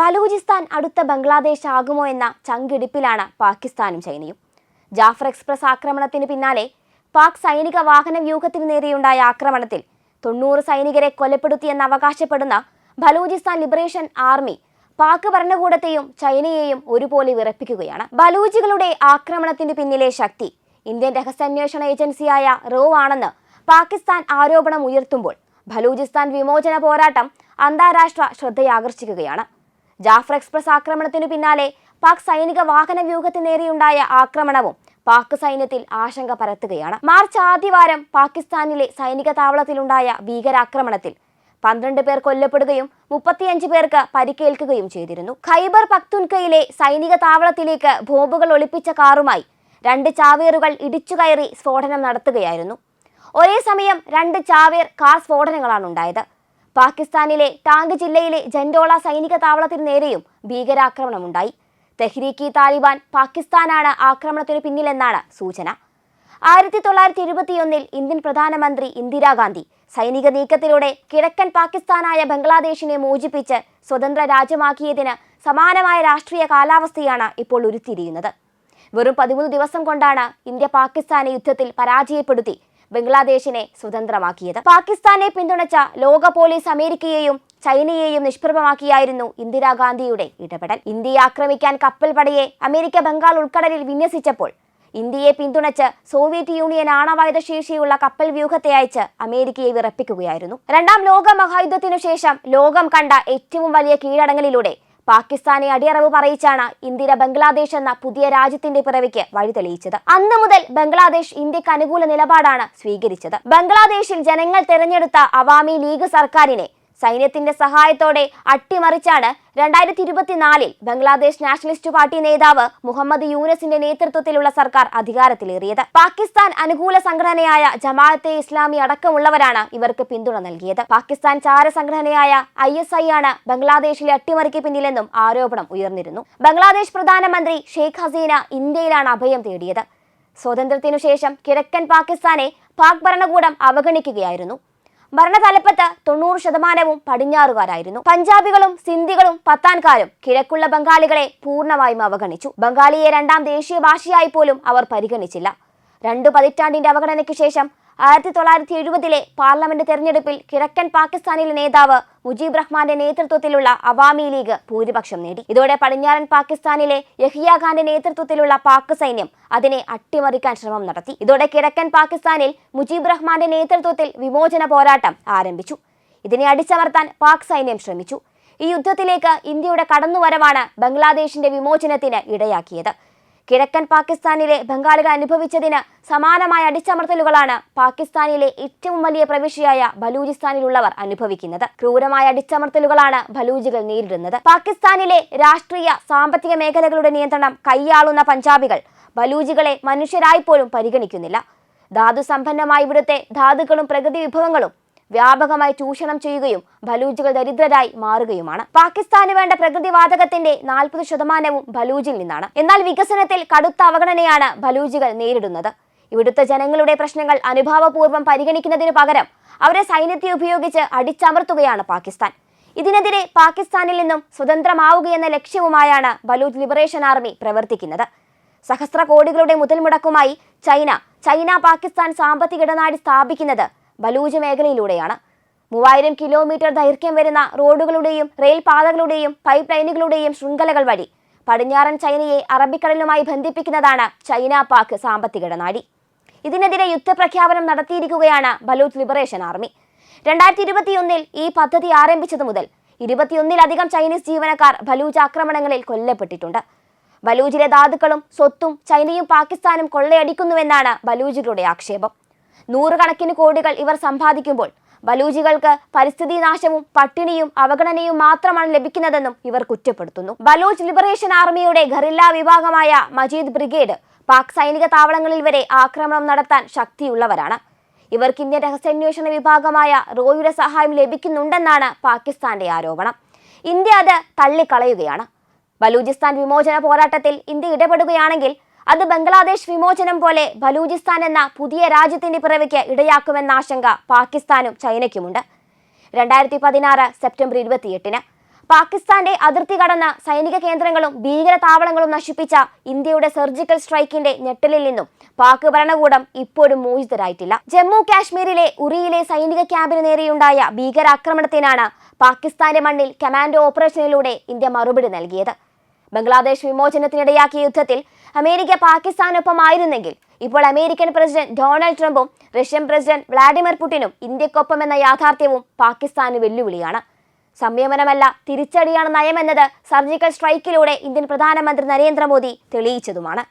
ബലൂചിസ്ഥാൻ അടുത്ത ബംഗ്ലാദേശ് ആകുമോ എന്ന ചങ്കിടിപ്പിലാണ് പാകിസ്ഥാനും ചൈനയും. ജാഫർ എക്സ്പ്രസ് ആക്രമണത്തിന് പിന്നാലെ പാക് സൈനിക വാഹന വ്യൂഹത്തിന് നേരെയുണ്ടായ ആക്രമണത്തിൽ തൊണ്ണൂറ് സൈനികരെ കൊലപ്പെടുത്തിയെന്ന് അവകാശപ്പെടുന്ന ബലൂചിസ്ഥാൻ ലിബറേഷൻ ആർമി പാക് ഭരണകൂടത്തെയും ചൈനയെയും ഒരുപോലെ വിറപ്പിക്കുകയാണ്. ബലൂജികളുടെ ആക്രമണത്തിന് പിന്നിലെ ശക്തി ഇന്ത്യൻ രഹസ്യാന്വേഷണ ഏജൻസിയായ റോ ആണെന്ന് പാകിസ്ഥാൻ ആരോപണം ഉയർത്തുമ്പോൾ ബലൂചിസ്ഥാൻ വിമോചന പോരാട്ടം അന്താരാഷ്ട്ര ശ്രദ്ധയാകർഷിക്കുകയാണ്. ജാഫർ എക്സ്പ്രസ് ആക്രമണത്തിനു പിന്നാലെ പാക് സൈനിക വാഹന വ്യൂഹത്തിന് നേരെയുണ്ടായ ആക്രമണവും പാക് സൈന്യത്തിൽ ആശങ്ക പരത്തുകയാണ്. മാർച്ച് ആദ്യവാരം പാകിസ്ഥാനിലെ സൈനിക താവളത്തിലുണ്ടായ ഭീകരാക്രമണത്തിൽ പന്ത്രണ്ട് പേർ കൊല്ലപ്പെടുകയും മുപ്പത്തിയഞ്ച് പേർക്ക് പരിക്കേൽക്കുകയും ചെയ്തിരുന്നു. ഖൈബർ പക്തുൻകയിലെ സൈനിക താവളത്തിലേക്ക് ബോംബുകൾ ഒളിപ്പിച്ച കാറുമായി രണ്ട് ചാവേറുകൾ ഇടിച്ചുകയറി സ്ഫോടനം നടത്തുകയായിരുന്നു. ഒരേ സമയം രണ്ട് ചാവേർ കാർ സ്ഫോടനങ്ങളാണ് ഉണ്ടായത് പാകിസ്ഥാനിലെ ടാങ്ക് ജില്ലയിലെ ജൻഡോള സൈനിക താവളത്തിന് നേരെയും ഭീകരാക്രമണമുണ്ടായി. തെഹ്രീക്കി താലിബാൻ പാകിസ്ഥാനാണ് ആക്രമണത്തിന് പിന്നിലെന്നാണ് സൂചന. ആയിരത്തി തൊള്ളായിരത്തി എഴുപത്തിയൊന്നിൽ ഇന്ത്യൻ പ്രധാനമന്ത്രി ഇന്ദിരാഗാന്ധി സൈനിക നീക്കത്തിലൂടെ കിഴക്കൻ പാകിസ്ഥാനായ ബംഗ്ലാദേശിനെ മോചിപ്പിച്ച് സ്വതന്ത്ര രാജ്യമാക്കിയതിന് സമാനമായ രാഷ്ട്രീയ കാലാവസ്ഥയാണ് ഇപ്പോൾ ഉരുത്തിരിയുന്നത്. വെറും പതിമൂന്ന് ദിവസം കൊണ്ടാണ് ഇന്ത്യ പാകിസ്ഥാനെ യുദ്ധത്തിൽ പരാജയപ്പെടുത്തി ബംഗ്ലാദേശിനെ സ്വതന്ത്രമാക്കിയത്. പാകിസ്ഥാനെ പിന്തുണച്ച ലോക പോലീസ് അമേരിക്കയെയും ചൈനയെയും നിഷ്പ്രഭമാക്കിയായിരുന്നു ഇന്ദിരാഗാന്ധിയുടെ ഇടപെടൽ. ഇന്ത്യയെ ആക്രമിക്കാൻ കപ്പൽ പടയെ അമേരിക്ക ബംഗാൾ ഉൾക്കടലിൽ വിന്യസിച്ചപ്പോൾ ഇന്ത്യയെ പിന്തുണച്ച് സോവിയറ്റ് യൂണിയൻ ആണവായുധ ശേഷിയുള്ള കപ്പൽ വ്യൂഹത്തെ അയച്ച് അമേരിക്കയെ വിറപ്പിക്കുകയായിരുന്നു. രണ്ടാം ലോക മഹായുദ്ധത്തിനു ശേഷം ലോകം കണ്ട ഏറ്റവും വലിയ കീഴടങ്ങലിലൂടെ പാകിസ്ഥാനെ അടിയറവ് പറയിച്ചാണ് ഇന്ദിര ബംഗ്ലാദേശ് എന്ന പുതിയ രാജ്യത്തിന്റെ പിറവിക്ക് വഴി തെളിയിച്ചത്. അന്ന് മുതൽ ബംഗ്ലാദേശ് ഇന്ത്യയ്ക്ക് അനുകൂല നിലപാടാണ് സ്വീകരിച്ചത്. ബംഗ്ലാദേശിൽ ജനങ്ങൾ തെരഞ്ഞെടുത്ത അവാമി ലീഗ് സർക്കാരിനെ സൈന്യത്തിന്റെ സഹായത്തോടെ അട്ടിമറിച്ചാണ് രണ്ടായിരത്തി ഇരുപത്തിനാലിൽ ബംഗ്ലാദേശ് നാഷണലിസ്റ്റ് പാർട്ടി നേതാവ് മുഹമ്മദ് യൂനസിന്റെ നേതൃത്വത്തിലുള്ള സർക്കാർ അധികാരത്തിലേറിയത്. പാകിസ്ഥാൻ അനുകൂല സംഘടനയായ ജമാഅത്തെ ഇസ്ലാമി അടക്കമുള്ളവരാണ് ഇവർക്ക് പിന്തുണ നൽകിയത്. പാകിസ്ഥാൻ ചാര സംഘടനയായ ഐ എസ് ഐ ആണ് ബംഗ്ലാദേശിലെ അട്ടിമറിക്ക് പിന്നിലെന്നും ആരോപണം ഉയർന്നിരുന്നു. ബംഗ്ലാദേശ് പ്രധാനമന്ത്രി ഷെയ്ഖ് ഹസീന ഇന്ത്യയിലാണ് അഭയം തേടിയത്. സ്വാതന്ത്ര്യത്തിനു ശേഷം കിഴക്കൻ പാകിസ്ഥാനെ പാക് ഭരണകൂടം അവഗണിക്കുകയായിരുന്നു. ഭരണതലപ്പത്ത് തൊണ്ണൂറ് ശതമാനവും പടിഞ്ഞാറുകാരായിരുന്നു. പഞ്ചാബികളും സിന്ധികളും പത്താൻകാരും കിഴക്കുള്ള ബംഗാളികളെ പൂർണമായും അവഗണിച്ചു. ബംഗാളിയെ രണ്ടാം ദേശീയ ഭാഷയായി പോലും അവർ പരിഗണിച്ചില്ല. രണ്ടു പതിറ്റാണ്ടിന്റെ അവഗണനയ്ക്ക് ശേഷം ആയിരത്തി തൊള്ളായിരത്തി എഴുപതിലെ പാർലമെന്റ് തെരഞ്ഞെടുപ്പിൽ കിഴക്കൻ പാകിസ്ഥാനിലെ നേതാവ് മുജീബ് റഹ്മാന്റെ നേതൃത്വത്തിലുള്ള അവാമി ലീഗ് ഭൂരിപക്ഷം നേടി. ഇതോടെ പടിഞ്ഞാറൻ പാകിസ്ഥാനിലെ യഹിയ ഖാന്റെ നേതൃത്വത്തിലുള്ള പാക് സൈന്യം അതിനെ അട്ടിമറിക്കാൻ ശ്രമം നടത്തി. ഇതോടെ കിഴക്കൻ പാകിസ്ഥാനിൽ മുജീബ് റഹ്മാന്റെ നേതൃത്വത്തിൽ വിമോചന പോരാട്ടം ആരംഭിച്ചു. ഇതിനെ അടിച്ചമർത്താൻ പാക് സൈന്യം ശ്രമിച്ചു. ഈ യുദ്ധത്തിലേക്ക് ഇന്ത്യയുടെ കടന്നുവരവാണ് ബംഗ്ലാദേശിന്റെ വിമോചനത്തിന് ഇടയാക്കിയത്. കിഴക്കൻ പാകിസ്ഥാനിലെ ബംഗാളികൾ അനുഭവിച്ചതിന് സമാനമായ അടിച്ചമർത്തലുകളാണ് പാകിസ്ഥാനിലെ ഏറ്റവും വലിയ പ്രവിശ്യയായ ബലൂചിസ്ഥാനിലുള്ളവർ അനുഭവിക്കുന്നത്. ക്രൂരമായ അടിച്ചമർത്തലുകളാണ് ബലൂജികൾ നേരിടുന്നത്. പാകിസ്ഥാനിലെ രാഷ്ട്രീയ സാമ്പത്തിക മേഖലകളുടെ നിയന്ത്രണം കൈയാളുന്ന പഞ്ചാബികൾ ബലൂജികളെ മനുഷ്യരായി പോലും പരിഗണിക്കുന്നില്ല. ധാതു സമ്പന്നമായ ഇവിടുത്തെ ധാതുക്കളും പ്രകൃതി വിഭവങ്ങളും വ്യാപകമായി ചൂഷണം ചെയ്യുകയും ബലൂജുകൾ ദരിദ്രരായി മാറുകയുമാണ്. പാകിസ്ഥാന് വേണ്ട പ്രകൃതിവാതകത്തിന്റെ നാൽപ്പത് ശതമാനവും ബലൂജിൽ നിന്നാണ്. എന്നാൽ വികസനത്തിൽ കടുത്ത അവഗണനയാണ് ബലൂജികൾ നേരിടുന്നത്. ഇവിടുത്തെ ജനങ്ങളുടെ പ്രശ്നങ്ങൾ അനുഭാവപൂർവം പരിഗണിക്കുന്നതിനു പകരം അവരെ സൈന്യത്തെ ഉപയോഗിച്ച് അടിച്ചമർത്തുകയാണ് പാകിസ്ഥാൻ. ഇതിനെതിരെ പാകിസ്ഥാനിൽ നിന്നും സ്വതന്ത്രമാവുകയെന്ന ലക്ഷ്യവുമായാണ് ബലൂജ് ലിബറേഷൻ ആർമി പ്രവർത്തിക്കുന്നത്. സഹസ്ര കോടികളുടെ മുതൽ മുടക്കുമായി ചൈന ചൈന പാകിസ്ഥാൻ സാമ്പത്തിക ഇടനാടി സ്ഥാപിക്കുന്നത് ബലൂജ് മേഖലയിലൂടെയാണ് മൂവായിരം കിലോമീറ്റർ ദൈർഘ്യം വരുന്ന റോഡുകളുടെയും റെയിൽപാതകളുടെയും പൈപ്പ് ലൈനുകളുടെയും ശൃംഖലകൾ വഴി പടിഞ്ഞാറൻ ചൈനയെ അറബിക്കടലുമായി ബന്ധിപ്പിക്കുന്നതാണ് ചൈന പാക് സാമ്പത്തിക ഇടനാഴി. ഇതിനെതിരെ യുദ്ധപ്രഖ്യാപനം നടത്തിയിരിക്കുകയാണ് ബലൂച്ച് ലിബറേഷൻ ആർമി. രണ്ടായിരത്തി ഇരുപത്തിയൊന്നിൽ ഈ പദ്ധതി ആരംഭിച്ചതു മുതൽ ഇരുപത്തിയൊന്നിലധികം ചൈനീസ് ജീവനക്കാർ ബലൂച്ച് ആക്രമണങ്ങളിൽ കൊല്ലപ്പെട്ടിട്ടുണ്ട്. ബലൂജിലെ ധാതുക്കളും സ്വത്തും ചൈനയും പാകിസ്ഥാനും കൊള്ളയടിക്കുന്നുവെന്നാണ് ബലൂജികളുടെ ആക്ഷേപം. നൂറുകണക്കിന് കോടികൾ ഇവർ സമ്പാദിക്കുമ്പോൾ ബലൂജികൾക്ക് പരിസ്ഥിതി നാശവും പട്ടിണിയും അവഗണനയും മാത്രമാണ് ലഭിക്കുന്നതെന്നും ഇവർ കുറ്റപ്പെടുത്തുന്നു. ബലൂച്ച് ലിബറേഷൻ ആർമിയുടെ ഖറില്ല വിഭാഗമായ മജീദ് ബ്രിഗേഡ് പാക് സൈനിക താവളങ്ങളിൽ വരെ ആക്രമണം നടത്താൻ ശക്തിയുള്ളവരാണ്. ഇവർക്ക് ഇന്ത്യൻ രഹസ്യാന്വേഷണ വിഭാഗമായ റോയുടെ സഹായം ലഭിക്കുന്നുണ്ടെന്നാണ് പാകിസ്ഥാന്റെ ആരോപണം. ഇന്ത്യ അത് തള്ളിക്കളയുകയാണ്. ബലൂചിസ്ഥാൻ വിമോചന പോരാട്ടത്തിൽ ഇന്ത്യ ഇടപെടുകയാണെങ്കിൽ അത് ബംഗ്ലാദേശ് വിമോചനം പോലെ ബലൂചിസ്ഥാൻ എന്ന പുതിയ രാജ്യത്തിന്റെ പിറവിക്ക് ഇടയാക്കുമെന്ന ആശങ്ക പാകിസ്ഥാനും ചൈനയ്ക്കുമുണ്ട്. രണ്ടായിരത്തി പതിനാറ് സെപ്റ്റംബർ ഇരുപത്തിയെട്ടിന് പാകിസ്ഥാന്റെ അതിർത്തി കടന്ന സൈനിക കേന്ദ്രങ്ങളും ഭീകര താവളങ്ങളും നശിപ്പിച്ച ഇന്ത്യയുടെ സർജിക്കൽ സ്ട്രൈക്കിന്റെ ഞെട്ടലിൽ നിന്നും പാക് ഭരണകൂടം ഇപ്പോഴും മോചിതരായിട്ടില്ല. ജമ്മു കാശ്മീരിലെ ഉറിയിലെ സൈനിക ക്യാമ്പിന് നേരെയുണ്ടായ ഭീകരാക്രമണത്തിനാണ് പാകിസ്ഥാന്റെ മണ്ണിൽ കമാൻഡോ ഓപ്പറേഷനിലൂടെ ഇന്ത്യ മറുപടി നൽകിയത്. ബംഗ്ലാദേശ് വിമോചനത്തിനിടയാക്കിയ യുദ്ധത്തിൽ അമേരിക്ക പാകിസ്ഥാനൊപ്പമായിരുന്നെങ്കിൽ. ഇപ്പോൾ അമേരിക്കൻ പ്രസിഡന്റ് ഡൊണാൾഡ് ട്രംപും റഷ്യൻ പ്രസിഡന്റ് വ്ളാഡിമിർ പുടിനും ഇന്ത്യക്കൊപ്പം എന്ന യാഥാർത്ഥ്യവും പാകിസ്ഥാന് വെല്ലുവിളിയാണ്. സംയമനമല്ല തിരിച്ചടിയാണ് നയമെന്നത് സർജിക്കൽ സ്ട്രൈക്കിലൂടെ ഇന്ത്യൻ പ്രധാനമന്ത്രി നരേന്ദ്രമോദി തെളിയിച്ചതുമാണ്.